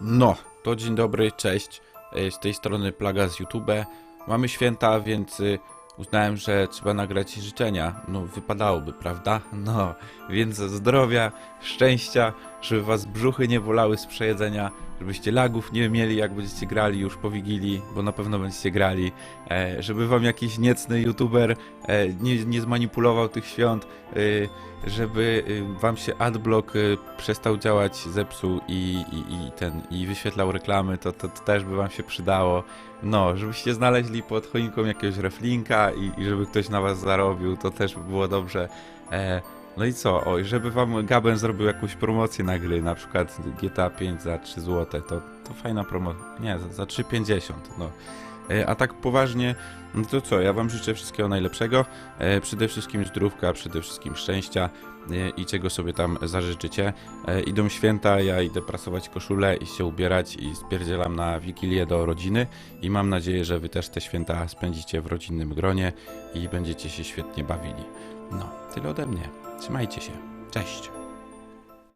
No, to dzień dobry, cześć. E, Z tej strony Plaga z YouTube. Mamy święta, więc y, uznałem, że trzeba nagrać życzenia. No, wypadałoby, prawda? No, więc zdrowia, szczęścia, żeby was brzuchy nie bolały z przejedzenia, żebyście lagów nie mieli, jak będziecie grali już po Wigilii, bo na pewno będziecie grali, e, żeby wam jakiś niecny YouTuber e, nie, nie zmanipulował tych świąt, e, żeby wam się adblock przestał działać, zepsuł i, i, i ten i wyświetlał reklamy, to, to, to też by wam się przydało. No, żebyście znaleźli pod choinką jakiegoś reflinka i, i żeby ktoś na was zarobił, to też by było dobrze. No i co? Oj, żeby wam Gaben zrobił jakąś promocję na gry, na przykład GTA 5 za 3 zł, to, to fajna promocja. Nie, za, za 3,50, no. E, A tak poważnie, no to co, ja wam życzę wszystkiego najlepszego. E, przede wszystkim zdrówka, przede wszystkim szczęścia e, i czego sobie tam zażyczycie. Idą święta, ja idę prasować koszulę i się ubierać i spierdzielam na Wigilię do rodziny i mam nadzieję, że wy też te święta spędzicie w rodzinnym gronie i będziecie się świetnie bawili. No, tyle ode mnie. Trzymajcie się. Cześć.